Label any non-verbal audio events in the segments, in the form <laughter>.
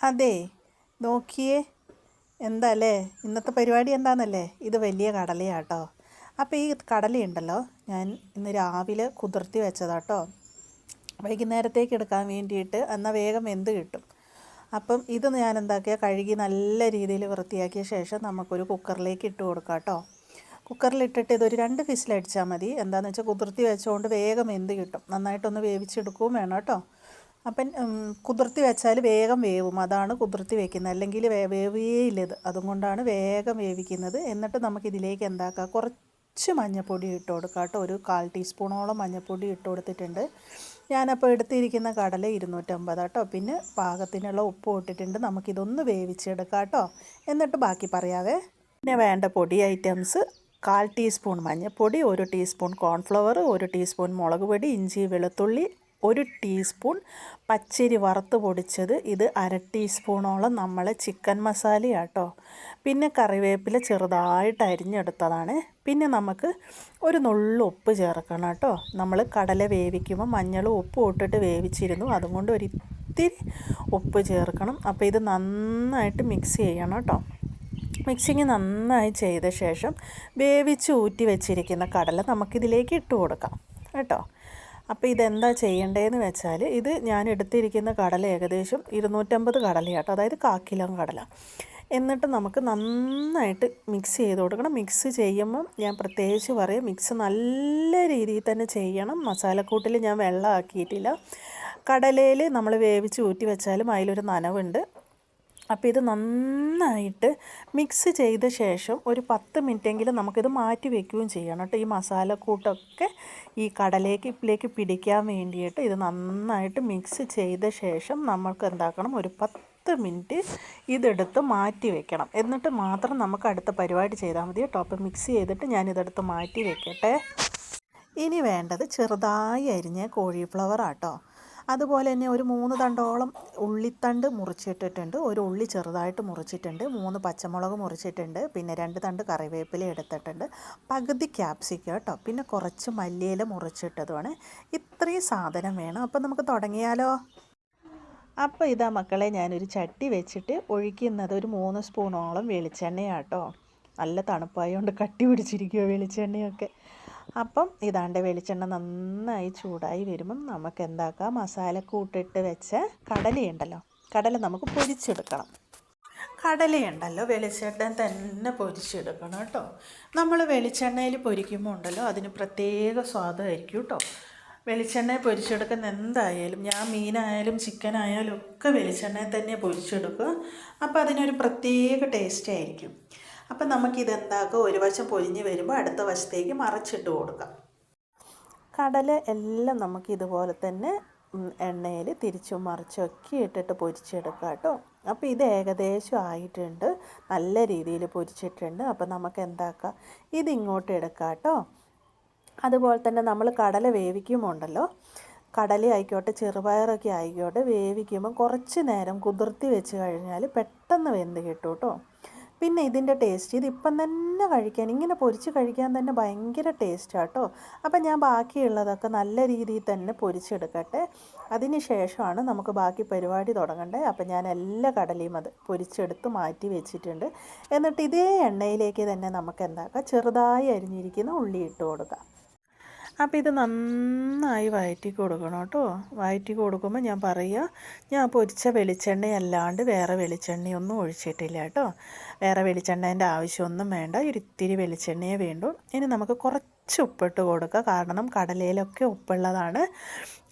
അതെ നോക്കിയേ. എന്താ അല്ലേ ഇന്നത്തെ പരിപാടി എന്താണെന്നല്ലേ ഇത് വലിയ കടലയാട്ടോ. അപ്പോൾ ഈ കടലയുണ്ടല്ലോ ഞാൻ ഇന്ന് രാവിലെ കുതിർത്തി വെച്ചതാട്ടോ. വൈകുന്നേരത്തേക്ക് എടുക്കാൻ വേണ്ടിയിട്ട് എന്നാൽ വേഗം വെന്ത് കിട്ടും. അപ്പം ഇത് ഞാൻ എന്താക്കിയ കഴുകി നല്ല രീതിയിൽ വൃത്തിയാക്കിയ ശേഷം നമുക്കൊരു കുക്കറിലേക്ക് ഇട്ട് കൊടുക്കാം കേട്ടോ കുക്കറിലിട്ടിട്ട് ഇതൊരു രണ്ട് വിസിലടിച്ചാൽ മതി. എന്താണെന്ന് വെച്ചാൽ കുതിർത്തി വെച്ചുകൊണ്ട് വേഗം വെന്ത് കിട്ടും. നന്നായിട്ടൊന്ന് വേവിച്ചെടുക്കുകയും വേണം കേട്ടോ. അപ്പം കുതിർത്തി വെച്ചാൽ വേഗം വേവും. അതാണ് കുതിർത്തി വെക്കുന്നത്. അല്ലെങ്കിൽ വേവേയില്ല ഇത് അതുകൊണ്ടാണ് വേഗം വേവിക്കുന്നത്. എന്നിട്ട് നമുക്കിതിലേക്ക് എന്താക്കാം? കുറച്ച് മഞ്ഞൾപ്പൊടി ഇട്ട് കൊടുക്കാം കേട്ടോ. ഒരു കാൽ ടീസ്പൂണോളം മഞ്ഞൾപ്പൊടി ഇട്ട് കൊടുത്തിട്ടുണ്ട്. ഞാനപ്പോൾ എടുത്തിരിക്കുന്ന കടല ഇരുന്നൂറ്റമ്പത് കേട്ടോ. പിന്നെ പാകത്തിനുള്ള ഉപ്പ് ഇട്ടിട്ടുണ്ട്. നമുക്കിതൊന്ന് വേവിച്ചെടുക്കാം കേട്ടോ. എന്നിട്ട് ബാക്കി പറയാവേ. പിന്നെ വേണ്ട പൊടി ഐറ്റംസ്. കാൽ ടീസ്പൂൺ മഞ്ഞൾപ്പൊടി ഒരു ടീസ്പൂൺ കോൺഫ്ലവർ ഒരു ടീസ്പൂൺ മുളക് പൊടി ഇഞ്ചി വെളുത്തുള്ളി ഒരു ടീസ്പൂൺ പച്ചരി വറുത്ത് പൊടിച്ചത് ഇത് അര ടീസ്പൂണോളം നമ്മൾ ചിക്കൻ മസാലയാട്ടോ. പിന്നെ കറിവേപ്പില ചെറുതായിട്ട് അരിഞ്ഞെടുത്തതാണ്. പിന്നെ നമുക്ക് ഒരു നുള്ളു ഉപ്പ് ചേർക്കണം കേട്ടോ. നമ്മൾ കടല വേവിക്കുമ്പോൾ മഞ്ഞളും ഉപ്പും ഇട്ടിട്ട് വേവിച്ചിരുന്നു. അതുകൊണ്ട് ഒരു ഉപ്പ് ചേർക്കണം. അപ്പോൾ ഇത് നന്നായിട്ട് മിക്സ് ചെയ്യണം കേട്ടോ. മിക്സിങ് നന്നായി ചെയ്ത ശേഷം വേവിച്ച് ഊറ്റി വെച്ചിരിക്കുന്ന കടല നമുക്കിതിലേക്ക് ഇട്ട് കൊടുക്കാം കേട്ടോ. അപ്പോൾ ഇതെന്താ ചെയ്യേണ്ടതെന്ന് വെച്ചാൽ ഇത് ഞാൻ എടുത്തിരിക്കുന്ന കടല ഏകദേശം ഇരുന്നൂറ്റമ്പത് കടലയാട്ടോ. അതായത് കാക്കിലം കടല. എന്നിട്ട് നമുക്ക് നന്നായിട്ട് മിക്സ് ചെയ്ത് കൊടുക്കണം. മിക്സ് ചെയ്യുമ്പം ഞാൻ പ്രത്യേകിച്ച് പറയും മിക്സ് നല്ല രീതിയിൽ തന്നെ ചെയ്യണം. മസാലക്കൂട്ടിൽ ഞാൻ വെള്ളം ആക്കിയിട്ടില്ല കടലയിൽ നമ്മൾ വേവിച്ച് ഊറ്റി വെച്ചാലും അതിലൊരു നനവുണ്ട്. അപ്പോൾ ഇത് നന്നായിട്ട് മിക്സ് ചെയ്ത ശേഷം ഒരു പത്ത് മിനിറ്റെങ്കിലും നമുക്കിത് മാറ്റി വെക്കുകയും ചെയ്യണം കേട്ടോ. ഈ മസാലക്കൂട്ടൊക്കെ ഈ കടലേക്ക് പിടിക്കാൻ വേണ്ടിയിട്ട് ഇത് നന്നായിട്ട് മിക്സ് ചെയ്ത ശേഷം നമ്മൾക്ക് എന്താക്കണം? ഒരു പത്ത് മിനിറ്റ് ഇതെടുത്ത് മാറ്റി വെക്കണം. എന്നിട്ട് മാത്രം നമുക്ക് അടുത്ത പരിപാടി ചെയ്താൽ മതി കേട്ടോ. അപ്പോൾ മിക്സ് ചെയ്തിട്ട് ഞാനിതെടുത്ത് മാറ്റി വെക്കട്ടെ. ഇനി വേണ്ടത് ചെറുതായി അരിഞ്ഞ കോഴിഫ്ലവർ ആട്ടോ അതുപോലെ തന്നെ ഒരു മൂന്ന് തണ്ടോളം ഉള്ളിത്തണ്ട് മുറിച്ചിട്ടിട്ടുണ്ട്. ഒരു ഉള്ളി ചെറുതായിട്ട് മുറിച്ചിട്ടുണ്ട്. മൂന്ന് പച്ചമുളക് മുറിച്ചിട്ടുണ്ട്. പിന്നെ രണ്ട് തണ്ട് കറിവേപ്പില എടുത്തിട്ടുണ്ട്. പകുതി ക്യാപ്സിക്ക കേട്ടോ. പിന്നെ കുറച്ച് മല്ലിയില മുറിച്ചിട്ടതുമാണ്. ഇത്രയും സാധനം വേണം. അപ്പോൾ നമുക്ക് തുടങ്ങിയാലോ? അപ്പോൾ ഇതാ മക്കളെ ഞാനൊരു ചട്ടി വെച്ചിട്ട് ഒഴിക്കുന്നത് ഒരു മൂന്ന് സ്പൂണോളം വെളിച്ചെണ്ണയാട്ടോ നല്ല തണുപ്പായതുകൊണ്ട് കട്ടി പിടിച്ചിരിക്കുകയോ വെളിച്ചെണ്ണയൊക്കെ. അപ്പം ഇതാണ്ട് വെളിച്ചെണ്ണ നന്നായി ചൂടായി വരുമ്പം നമുക്ക് എന്താക്കാം മസാലക്കൂട്ടിട്ട് വെച്ച കടലയുണ്ടല്ലോ. കടല നമുക്ക് പൊരിച്ചെടുക്കണം. കടലയുണ്ടല്ലോ. വെളിച്ചെണ്ണ തന്നെ പൊരിച്ചെടുക്കണം കേട്ടോ. നമ്മൾ വെളിച്ചെണ്ണയിൽ പൊരിക്കുമ്പോൾ ഉണ്ടല്ലോ അതിന് പ്രത്യേക സ്വാദമായിരിക്കും കേട്ടോ. വെളിച്ചെണ്ണ പൊരിച്ചെടുക്കുന്ന എന്തായാലും ഞാൻ മീനായാലും ചിക്കനായാലും ഒക്കെ വെളിച്ചെണ്ണയിൽ തന്നെ പൊരിച്ചെടുക്കുക. അപ്പോൾ അതിനൊരു പ്രത്യേക ടേസ്റ്റ് ആയിരിക്കും. അപ്പം നമുക്കിതെന്താക്കുക ഒരു വശം പൊരിഞ്ഞ് വരുമ്പോൾ അടുത്ത വശത്തേക്ക് മറച്ചിട്ട് കൊടുക്കാം. കടല എല്ലാം നമുക്ക് ഇതുപോലെ തന്നെ എണ്ണയിൽ തിരിച്ചും മറിച്ചൊക്കെ ഇട്ടിട്ട് പൊരിച്ചെടുക്കാം കേട്ടോ. അപ്പോൾ ഇത് ഏകദേശം ആയിട്ടുണ്ട്. നല്ല രീതിയിൽ പൊരിച്ചിട്ടുണ്ട്. അപ്പോൾ നമുക്ക് എന്താക്കാം ഇതിങ്ങോട്ട് എടുക്കാം കേട്ടോ. അതുപോലെ തന്നെ നമ്മൾ കടല വേവിക്കുമുണ്ടല്ലോ കടല ആയിക്കോട്ടെ ചെറുപയറൊക്കെ ആയിക്കോട്ടെ വേവിക്കുമ്പോൾ കുറച്ച് നേരം കുതിർത്തി വെച്ച് കഴിഞ്ഞാൽ പെട്ടെന്ന് വെന്ത് കിട്ടും കേട്ടോ. പിന്നെ ഇതിന്റെ ടേസ്റ്റ് ഇതിപ്പം തന്നെ കഴിക്കാൻ ഇങ്ങനെ പൊരിച്ച് കഴിക്കാൻ തന്നെ ഭയങ്കര ടേസ്റ്റാണ് കേട്ടോ. അപ്പം ഞാൻ ബാക്കിയുള്ളതൊക്കെ നല്ല രീതിയിൽ തന്നെ പൊരിച്ചെടുക്കട്ടെ. അതിന് ശേഷമാണ് നമുക്ക് ബാക്കി പരിപാടി തുടങ്ങണ്ടേ. അപ്പം ഞാൻ എല്ലാ കടലയും അത് പൊരിച്ചെടുത്ത് മാറ്റി വെച്ചിട്ടുണ്ട്. എന്നിട്ട് ഇതേ എണ്ണയിലേക്ക് തന്നെ നമുക്ക് എന്താക്കാം? ചെറുതായി അരിഞ്ഞിരിക്കുന്ന ഉള്ളി ഇട്ട് കൊടുക്കാം. അപ്പോൾ ഇത് നന്നായി വയറ്റി കൊടുക്കണം കേട്ടോ. വയറ്റി കൊടുക്കുമ്പോൾ ഞാൻ പറയുക ഞാൻ പൊരിച്ച വെളിച്ചെണ്ണയല്ലാണ്ട് വേറെ വെളിച്ചെണ്ണയൊന്നും ഒഴിച്ചിട്ടില്ല കേട്ടോ. വേറെ വെളിച്ചെണ്ണേന്റെ ആവശ്യമൊന്നും വേണ്ട ഒരിത്തിരി വെളിച്ചെണ്ണയെ വേണ്ടു. ഇനി നമുക്ക് കുറച്ച് ഉപ്പിട്ട് കൊടുക്കുക കാരണം കടലയിലൊക്കെ ഉപ്പുള്ളതാണ്.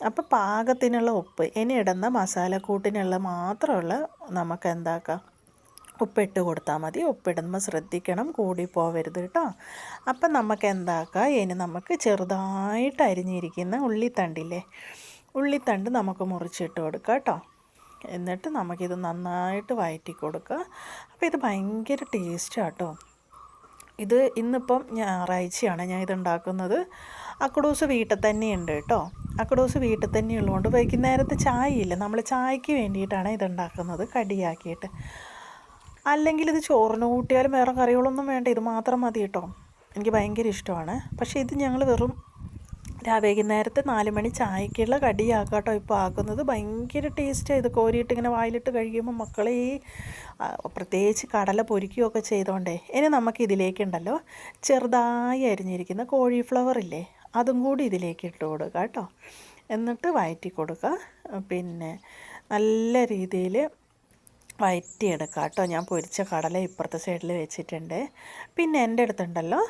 അപ്പോൾ പാകത്തിനുള്ള ഉപ്പ് ഇനി ഇടുന്ന മസാലക്കൂട്ടിനുള്ള മാത്രമുള്ള നമുക്ക് എന്താക്കാം? ഉപ്പിട്ട് കൊടുത്താൽ മതി. ഉപ്പിടുമ്പോൾ ശ്രദ്ധിക്കണം. കൂടി പോവരുത് കേട്ടോ. അപ്പം നമുക്ക് എന്താക്കാം ഇനി നമുക്ക് ചെറുതായിട്ട് അരിഞ്ഞിരിക്കുന്ന ഉള്ളിത്തണ്ടില്ലേ? ഉള്ളിത്തണ്ട് നമുക്ക് മുറിച്ചിട്ട് കൊടുക്കാം കേട്ടോ. എന്നിട്ട് നമുക്കിത് നന്നായിട്ട് വയറ്റി കൊടുക്കുക അപ്പോൾ ഇത് ഭയങ്കര ടേസ്റ്റാണ് കേട്ടോ. ഇത് ഇന്നിപ്പം ഞായറാഴ്ചയാണ് ഞാൻ ഇതുണ്ടാക്കുന്നത്. ഉണ്ടാക്കുന്നത് വീട്ടിൽ തന്നെ ഉണ്ട് കേട്ടോ. അക്കഡോസ് വീട്ടിൽ തന്നെ ഉള്ളതുകൊണ്ട് വൈകുന്നേരത്തെ ചായ ഇല്ല നമ്മൾ ചായക്ക് വേണ്ടിയിട്ടാണ് ഇതുണ്ടാക്കുന്നത് കടിയാക്കിയിട്ട്. അല്ലെങ്കിൽ ഇത് ചോറിന് കൂട്ടിയാലും വേറെ കറികളൊന്നും വേണ്ട. ഇത് മാത്രം മതി കേട്ടോ. എനിക്ക് ഭയങ്കര ഇഷ്ടമാണ്. പക്ഷേ ഇത് ഞങ്ങൾ വെറും വൈകുന്നേരത്തെ നാല് മണി ചായക്കുള്ള കടിയാക്കാം കേട്ടോ ഇപ്പോൾ ആക്കുന്നത്. ഭയങ്കര ടേസ്റ്റാണ് ഇത്. കോരിയിട്ട് ഇങ്ങനെ വായിലിട്ട് കഴിയുമ്പോൾ മക്കളെ ഈ പ്രത്യേകിച്ച് കടല പൊരിക്കുകയൊക്കെ ചെയ്തോണ്ടേ ഇനി നമുക്ക് ഇതിലേക്കുണ്ടല്ലോ. ചെറുതായി അരിഞ്ഞിരിക്കുന്ന കോഴിഫ്ലവർ ഇല്ലേ അതും കൂടി ഇതിലേക്ക് ഇട്ട് കൊടുക്കുക കേട്ടോ. എന്നിട്ട് വയറ്റി കൊടുക്കുക പിന്നെ നല്ല രീതിയിൽ വഴറ്റിയെടുക്കുക കേട്ടോ. ഞാൻ പൊരിച്ച കടല ഇപ്പുറത്തെ സൈഡിൽ വെച്ചിട്ടുണ്ട്. പിന്നെ എന്റെ അടുത്തുണ്ടല്ലോ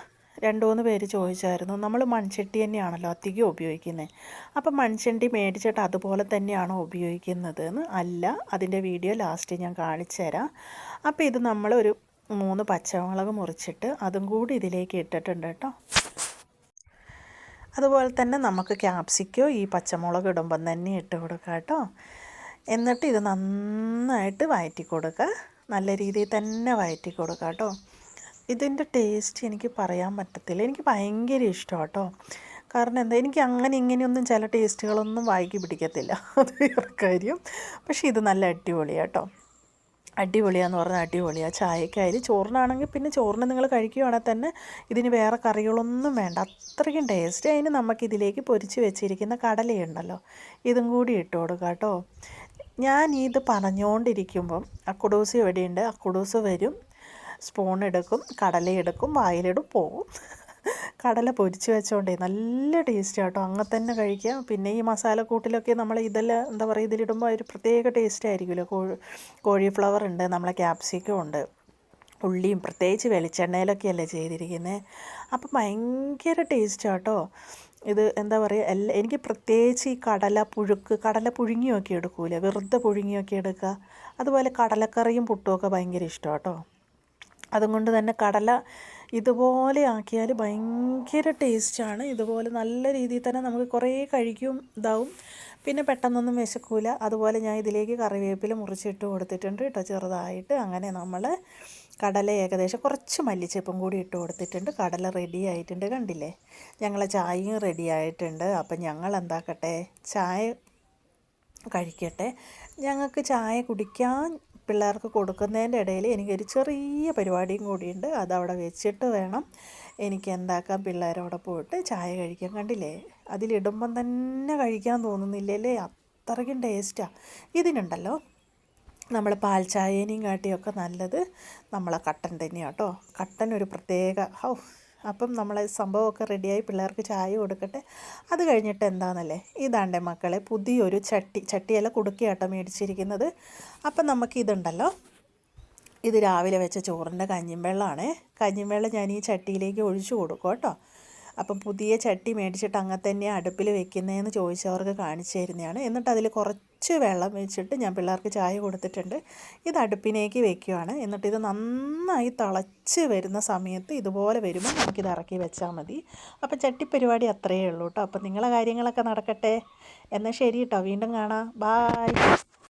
രണ്ട് മൂന്ന് പേര് ചോദിച്ചായിരുന്നു നമ്മൾ മൺചട്ടി തന്നെയാണല്ലോ അധികം ഉപയോഗിക്കുന്നത് അപ്പം മൺചട്ടി മേടിച്ചിട്ട് അതുപോലെ തന്നെയാണോ ഉപയോഗിക്കുന്നത് എന്ന് അല്ല അതിന്റെ വീഡിയോ ലാസ്റ്റ് ഞാൻ കാണിച്ചു തരാം. അപ്പോൾ ഇത് നമ്മളൊരു മൂന്ന് പച്ചമുളക് മുറിച്ചിട്ട് അതും കൂടി ഇതിലേക്ക് ഇട്ടിട്ടുണ്ട് കേട്ടോ. അതുപോലെ തന്നെ നമുക്ക് ക്യാപ്സിക്കോ ഈ പച്ചമുളക് ഇടുമ്പം തന്നെ ഇട്ട് കൊടുക്കാം കേട്ടോ. എന്നിട്ട് ഇത് നന്നായിട്ട് വഴറ്റി കൊടുക്കുക. നല്ല രീതിയിൽ തന്നെ വഴറ്റി കൊടുക്കുക കേട്ടോ. ഇതിന്റെ ടേസ്റ്റ് എനിക്ക് പറയാൻ പറ്റത്തില്ല. എനിക്ക് ഭയങ്കര ഇഷ്ടമാണ് കേട്ടോ. കാരണം എന്താ എനിക്ക് അങ്ങനെ ഇങ്ങനെയൊന്നും ചില ടേസ്റ്റുകളൊന്നും വായിക്കി പിടിക്കത്തില്ല. <laughs> അത് കാര്യം. പക്ഷേ ഇത് നല്ല അടിപൊളിയാണ് കേട്ടോ. അടിപൊളിയാന്ന് പറഞ്ഞാൽ അടിപൊളിയാണ് ചായക്കായാലും ചോറിനാണെങ്കിൽ പിന്നെ ചോറിന് നിങ്ങൾ കഴിക്കുകയാണെങ്കിൽ തന്നെ ഇതിന് വേറെ കറികളൊന്നും വേണ്ട. അത്രയ്ക്കും ടേസ്റ്റ്. അതിന് നമുക്കിതിലേക്ക് പൊരിച്ച് വെച്ചിരിക്കുന്ന കടലയുണ്ടല്ലോ. ഇതും കൂടി ഇട്ട് കൊടുക്കുക കേട്ടോ. ഞാൻ ഇത് പറഞ്ഞുകൊണ്ടിരിക്കുമ്പം അക്കുഡൂസ് എവിടെയുണ്ട്? അക്കുഡൂസ് വരും. സ്പൂൺ എടുക്കും കടല എടുക്കും വായിലിടും പോകും കടല പൊരിച്ച് വെച്ചോണ്ടേ നല്ല ടേസ്റ്റ് കേട്ടോ. അങ്ങനെ തന്നെ കഴിക്കാം. പിന്നെ ഈ മസാലക്കൂട്ടിലൊക്കെ നമ്മൾ ഇതെല്ലാം എന്താ പറയുക ഇതിലിടുമ്പോൾ ഒരു പ്രത്യേക ടേസ്റ്റ് ആയിരിക്കുമല്ലോ. കോഴി കോഴിഫ്ലവർ ഉണ്ട് നമ്മളെ ക്യാപ്സിക്കം ഉണ്ട്. ഉള്ളിയും പ്രത്യേകിച്ച് വെളിച്ചെണ്ണയിലൊക്കെയല്ലേ ചെയ്തിരിക്കുന്നത് അപ്പം ഭയങ്കര ടേസ്റ്റ് കേട്ടോ. ഇത് എന്താ പറയുക എല്ലാ എനിക്ക് പ്രത്യേകിച്ച് ഈ കടല പുഴുക്ക് കടല പുഴുങ്ങിയൊക്കെ എടുക്കൂലേ? വെറുതെ പുഴുങ്ങിയൊക്കെ എടുക്കുക. അതുപോലെ കടലക്കറിയും പുട്ടുമൊക്കെ ഭയങ്കര ഇഷ്ടമാണ് കേട്ടോ അതുകൊണ്ട് തന്നെ കടല ഇതുപോലെ ആക്കിയാൽ ഭയങ്കര ടേസ്റ്റാണ്. ഇതുപോലെ നല്ല രീതിയിൽ തന്നെ നമുക്ക് കുറേ കഴിക്കും ഇതാവും. പിന്നെ പെട്ടെന്നൊന്നും വിശക്കൂല. അതുപോലെ ഞാൻ ഇതിലേക്ക് കറിവേപ്പില മുറിച്ചിട്ട് കൊടുത്തിട്ടുണ്ട് കേട്ടോ ചെറുതായിട്ട്. അങ്ങനെ നമ്മൾ കടല ഏകദേശം കുറച്ച് മല്ലിച്ചപ്പും കൂടി ഇട്ട് കൊടുത്തിട്ടുണ്ട്. കടല റെഡി ആയിട്ടുണ്ട് കണ്ടില്ലേ? ഞങ്ങളെ ചായയും റെഡി ആയിട്ടുണ്ട്. അപ്പം ഞങ്ങൾ എന്താക്കട്ടെ? ചായ കഴിക്കട്ടെ. ഞങ്ങൾക്ക് ചായ കുടിക്കാൻ പിള്ളേർക്ക് കൊടുക്കുന്നതിന്റെ ഇടയിൽ എനിക്കൊരു ചെറിയ പരിപാടിയും കൂടിയുണ്ട്. അതവിടെ വെച്ചിട്ട് വേണം എനിക്ക് എന്താക്കാം പിള്ളേരോടെ പോയിട്ട് ചായ കഴിക്കാൻ. കണ്ടില്ലേ? അതിലിടുമ്പം തന്നെ കഴിക്കാൻ തോന്നുന്നില്ലല്ലേ? അത്രയ്ക്കും ടേസ്റ്റാണ് ഇതിനുണ്ടല്ലോ. നമ്മൾ പാൽ ചായേനെയും കാട്ടിയൊക്കെ നല്ലത് നമ്മളെ കട്ടൻ തന്നെയാട്ടോ കേട്ടോ കട്ടൻ ഒരു പ്രത്യേക ഹൗ അപ്പം നമ്മൾ സംഭവമൊക്കെ റെഡിയായി പിള്ളേർക്ക് ചായ കൊടുക്കട്ടെ. അത് കഴിഞ്ഞിട്ട് എന്താണെന്നല്ലേ ഇതാണ്ടേ മക്കളെ പുതിയൊരു ചട്ടി. ചട്ടിയല്ല കുടുക്കിയാട്ടോ മേടിച്ചിരിക്കുന്നത്. അപ്പം നമുക്കിതുണ്ടല്ലോ ഇത് രാവിലെ വെച്ച ചോറിന്റെ കഞ്ഞിൻ വെള്ളമാണ് കഞ്ഞിൻ വെള്ളം ഞാൻ ഈ ചട്ടിയിലേക്ക് ഒഴിച്ചു കൊടുക്കും കേട്ടോ. അപ്പം പുതിയ ചട്ടി മേടിച്ചിട്ട് അങ്ങനെ തന്നെ അടുപ്പിൽ വെക്കുന്നതെന്ന് ചോദിച്ചവർക്ക് കാണിച്ചു തരുന്നതാണ് എന്നിട്ട് അതിൽ കുറച്ച് വെള്ളം വെച്ചിട്ട് ഞാൻ പിള്ളേർക്ക് ചായ കൊടുത്തിട്ടുണ്ട്. ഇത് അടുപ്പിലേക്ക് വെക്കുവാണ്. എന്നിട്ട് ഇത് നന്നായി തിളച്ച് വരുന്ന സമയത്ത് ഇതുപോലെ വരുമ്പോൾ നമുക്കിത് ഇറക്കി വെച്ചാൽ മതി. അപ്പം ചട്ടി പരിപാടി അത്രയേ ഉള്ളൂ കേട്ടോ. അപ്പം നിങ്ങളെ കാര്യങ്ങളൊക്കെ നടക്കട്ടെ. എന്നാൽ ശരി കേട്ടോ. വീണ്ടും കാണാം. ബായ്